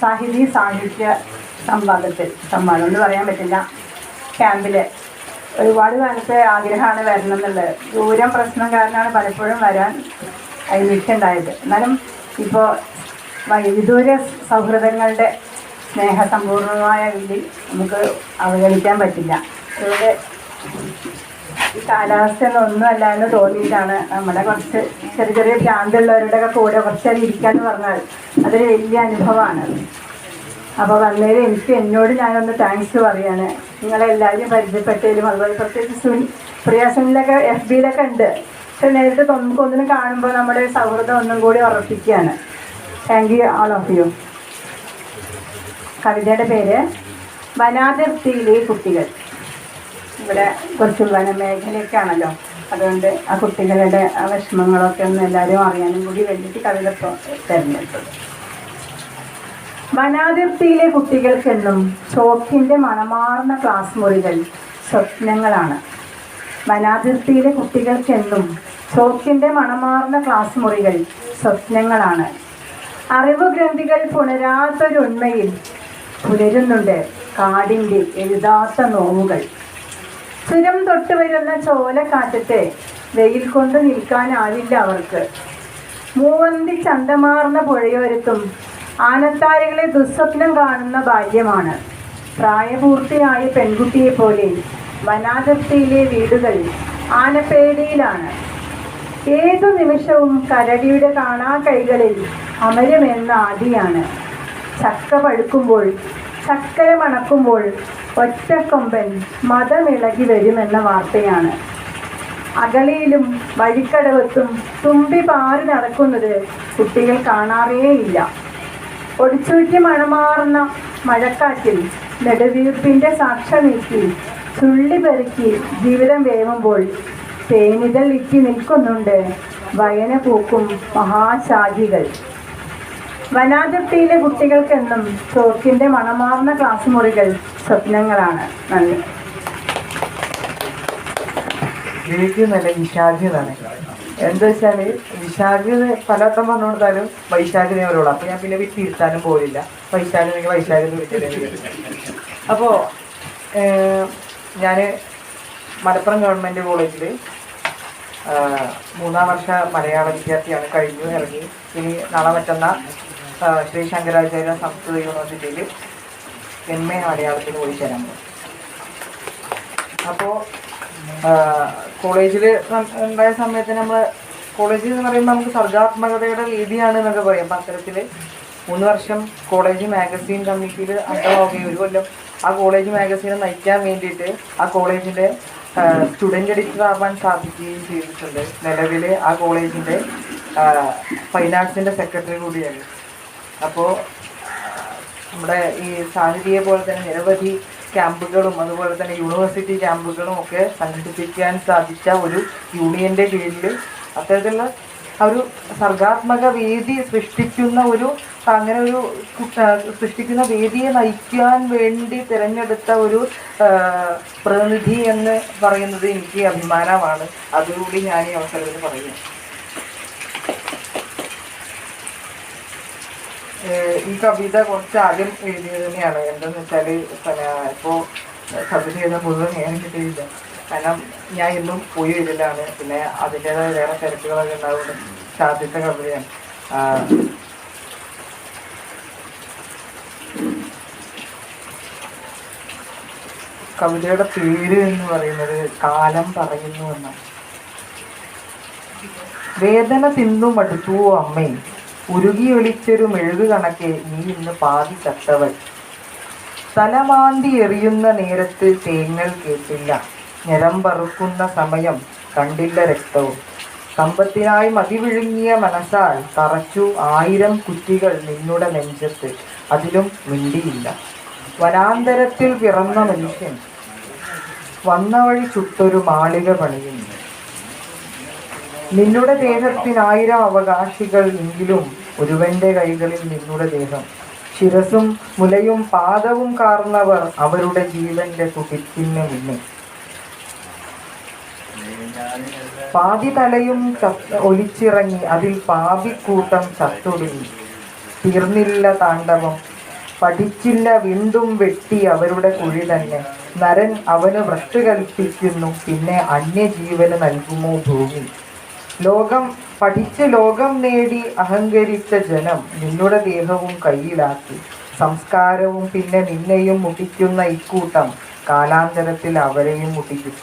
സാഹിതി സാഹിത്യ സംവാദത്തിൽ സംവാദം എന്ന് പറയാൻ പറ്റില്ല. ക്യാമ്പിൽ ഒരുപാട് കാലത്തെ ആഗ്രഹമാണ് വരണം എന്നുള്ളത് ദൂരം പ്രശ്നം കാരണമാണ് പലപ്പോഴും വരാൻ നിൽക്കുണ്ടായത്. എന്നാലും ഇപ്പോൾ വിദൂര സൗഹൃദങ്ങളുടെ സ്നേഹസമ്പൂർണമായ വിധി നമുക്ക് അവഗണിക്കാൻ പറ്റില്ല. അതുകൊണ്ട് ഈ കാലാവസ്ഥയൊന്നും ഒന്നുമല്ല എന്ന് തോന്നിയിട്ടാണ് നമ്മുടെ കുറച്ച് ചെറിയ ചെറിയ ഭ്രാന്തുള്ളവരുടെ ഒക്കെ കൂടെ കുറച്ചേരം ഇരിക്കാന്ന് പറഞ്ഞാൽ അതൊരു വലിയ അനുഭവമാണ്. അപ്പോൾ വന്നതിൽ എനിക്ക് എന്നോട് ഞാനൊന്ന് താങ്ക്സ് പറയാണ്. നിങ്ങളെല്ലാവരും പരിചയപ്പെട്ടതിലും അതുപോലെ പ്രത്യേകിച്ച് സുനി പ്രിയാസനിലൊക്കെ എഫ് ബിയിലൊക്കെ ഉണ്ട്. പക്ഷെ നേരിട്ട് നമുക്ക് ഒന്നിനും കാണുമ്പോൾ നമ്മുടെ സൗഹൃദം ഒന്നും കൂടി ഉറപ്പിക്കുകയാണ്. Thank you all of you കവിതയുടെ പേര് വനാതിർത്തിയിലെ കുട്ടികൾ. ഇവിടെ കുറച്ച് വനമേഖലയൊക്കെ ആണല്ലോ അതുകൊണ്ട് ആ കുട്ടികളുടെ വിഷമങ്ങളൊക്കെ ഒന്ന് എല്ലാവരും അറിയാനും കൂടി വേണ്ടിയിട്ട് കവിത തിരഞ്ഞെടുത്തത് വനാതിർത്തിയിലെ കുട്ടികൾക്കെന്നും ചോക്കിന്റെ മണമാർന്ന ക്ലാസ് മുറികൾ സ്വപ്നങ്ങളാണ്. വനാതിർത്തിയിലെ കുട്ടികൾക്കെന്നും ചോക്കിന്റെ മണമാർന്ന ക്ലാസ് മുറികൾ സ്വപ്നങ്ങളാണ്. അറിവ് ഗ്രന്ഥികൾ പുണരാത്തൊരുണ്മയിൽ പുലരുന്നുണ്ട് കാടിന്റെ എഴുതാത്ത നോവുകൾ. ചുരം തൊട്ട് വരുന്ന ചോലക്കാറ്റത്തെ വെയിൽ കൊണ്ട് നിൽക്കാനാവില്ല അവർക്ക്. മൂവന്തി ചന്തമാർന്ന പുഴയോരത്തും ആനത്താരകളെ ദുസ്വപ്നം കാണുന്ന ബാല്യമാണ്. പ്രായപൂർത്തിയായ പെൺകുട്ടിയെ പോലെ വനാതിർത്തിയിലെ വീടുകൾ ആനപ്പേടിയിലാണ്. ഏതു നിമിഷവും കരടിയുടെ കാണാ കൈകളിൽ അമരമെന്ന ആദിയാണ്. ചക്ക പഴുക്കുമ്പോൾ ചക്കര മണക്കുമ്പോൾ ഒറ്റക്കൊമ്പൻ മതമിളകി വരുമെന്ന വാർത്തയാണ്. അകലയിലും വഴിക്കടവത്തും തുമ്പി പാറി നടക്കുന്നത് കുട്ടികൾ കാണാറേയില്ല. ഒടിച്ചൂറ്റി മണമാറുന്ന മഴക്കാറ്റിൽ നെടുവീർപ്പിന്റെ സാക്ഷ നീക്കി ചുള്ളി പെറുക്കി ജീവിതം വേവുമ്പോൾ തേനിതൽ ഇറ്റി നിൽക്കുന്നുണ്ട് വയന പൂക്കും മഹാശാഖികൾ. വനാതിർത്തിയിലെ കുട്ടികൾക്കെന്നും തോക്കിന്റെ മണമാർന്ന ക്ലാസ് മുറികൾ സ്വപ്നങ്ങളാണ്. നന്ദി. എനിക്ക് നല്ല വിശാഖ്യതാണ്. എന്താ വെച്ചാൽ വിശാഖ്യത പലവട്ടം പറഞ്ഞു കൊടുത്താലും വൈശാഖിനെ അവരോട് അപ്പൊ ഞാൻ പിന്നെ വിറ്റ് ഇരുത്താനും പോലില്ല വൈശാഖിനെങ്കിൽ വൈശാഖിന് വിളിച്ചില്ലെങ്കിൽ അപ്പോ ഞാൻ മലപ്പുറം ഗവൺമെന്റ് കോളേജിൽ മൂന്നാം വർഷ മലയാള വിദ്യാർത്ഥിയാണ്. കഴിഞ്ഞു ഇറങ്ങി. ഇനി നാളെ മറ്റന്ന ആ, ശ്രീ ശങ്കരാചാര്യ സംസ്കൃത യൂണിവേഴ്സിറ്റിയിൽ എം എ മലയാളത്തിൽ പോയി ചേരാൻ അപ്പോൾ കോളേജിൽ ഉണ്ടായ സമയത്ത് നമ്മൾ കോളേജിൽ എന്ന് പറയുമ്പോൾ നമുക്ക് സർഗാത്മകതയുടെ രീതിയാണ് എന്നൊക്കെ പറയാം. അപ്പം അത്തരത്തിൽ മൂന്ന് വർഷം കോളേജ് മാഗസീൻ കമ്മിറ്റിയിൽ അംഗമാവുകയും ഒരു കൊല്ലം ആ കോളേജ് മാഗസീനെ നയിക്കാൻ വേണ്ടിയിട്ട് ആ കോളേജിന്റെ സ്റ്റുഡന്റ് എഡിറ്റർ ആവാൻ സാധിക്കുകയും ചെയ്തിട്ടുണ്ട്. നിലവിൽ ആ കോളേജിന്റെ ഫൈൻ ആർട്സിന്റെ സെക്രട്ടറി കൂടിയാണ്. അപ്പോൾ നമ്മുടെ ഈ സാഹിതിയെ പോലെ തന്നെ നിരവധി ക്യാമ്പുകളും അതുപോലെ തന്നെ യൂണിവേഴ്സിറ്റി ക്യാമ്പുകളും ഒക്കെ സംഘടിപ്പിക്കാൻ സാധിച്ച ഒരു യൂണിയന്റെ കീഴിൽ അത്തരത്തിലുള്ള ഒരു സർഗാത്മക വേദി സൃഷ്ടിക്കുന്ന ഒരു അങ്ങനെ ഒരു സൃഷ്ടിക്കുന്ന വേദിയെ നയിക്കാൻ വേണ്ടി തിരഞ്ഞെടുത്ത ഒരു പ്രതിനിധി എന്ന് പറയുന്നത് എനിക്ക് അഭിമാനമാണ്. അതുകൂടി ഞാൻ ഈ അവസരത്തിൽ പറയുന്നു. ഈ കവിത കുറച്ച് ആദ്യം എഴുതിയത് തന്നെയാണ്. എന്താന്ന് പിന്നെ ഇപ്പോ കവിത എഴുതാൻ മുഴുവൻ ഞാൻ കിട്ടിയില്ല കാരണം ഞാൻ ഇന്നും പോയി വരില്ലാണ് പിന്നെ അതിന്റെതായ വേറെ തിരക്കുകളൊക്കെ ഉണ്ടാവുന്നത് ആദ്യത്തെ കവിതയാണ്. കവിതയുടെ പേര് എന്ന് പറയുന്നത് കാലം പറയുന്നു എന്നാണ്. വേദന തിന്നു മടുത്തു അമ്മേ. ഉരുകി ഒളിച്ചൊരു മെഴുകു കണക്കെ നീ ഇന്ന് പാതി ചത്തവൾ തലമാന്തി എറിയുന്ന നേരത്ത് തേങ്ങൽ കേട്ടില്ല. പറുക്കുന്ന സമയം കണ്ടില്ല രക്തവും. സമ്പത്തിനായി മതിവിഴുങ്ങിയ മനസ്സാൽ തറച്ചു ആയിരം കുറ്റികൾ നിന്നുടെ നെഞ്ചത്ത്. അതിലും മിണ്ടിയില്ല. വനാന്തരത്തിൽ പിറന്ന മനുഷ്യൻ വന്ന വഴി ചുട്ടൊരു മാളിക പണിയുന്നു. നിന്നുടെ ദേഹത്തിനായിരം അവകാശികൾ എങ്കിലും ഒരുവന്റെ കൈകളിൽ നിന്നുടെ ദേഹം. ശിരസും മുലയും പാദവും കാർന്നവർ അവരുടെ ജീവന്റെ തുടിപ്പിന് മുന്നിൽ പാതി തലയും ഒലിച്ചിറങ്ങി അതിൽ പാപിക്കൂട്ടം ചത്തൊടുങ്ങി. തീർന്നില്ല താണ്ഡവം. പഠിച്ചില്ല വീണ്ടും വെട്ടി അവരുടെ കുഴി തന്നെ. നരൻ അവന് ഭ്രഷ്ട് കൽപ്പിക്കുന്നു പിന്നെ അന്യജീവന് നൽകുമോ ഭൂമി? ലോകം പഠിച്ച് ലോകം നേടി അഹങ്കരിച്ച ജനം നിന്നുടെ ദേഹവും കയ്യിലാക്കി. സംസ്കാരവും പിന്നെ നിന്നെയും മുട്ടിക്കുന്ന ഇക്കൂട്ടം കാലാന്തരത്തിൽ അവരെയും മുട്ടിക്കും.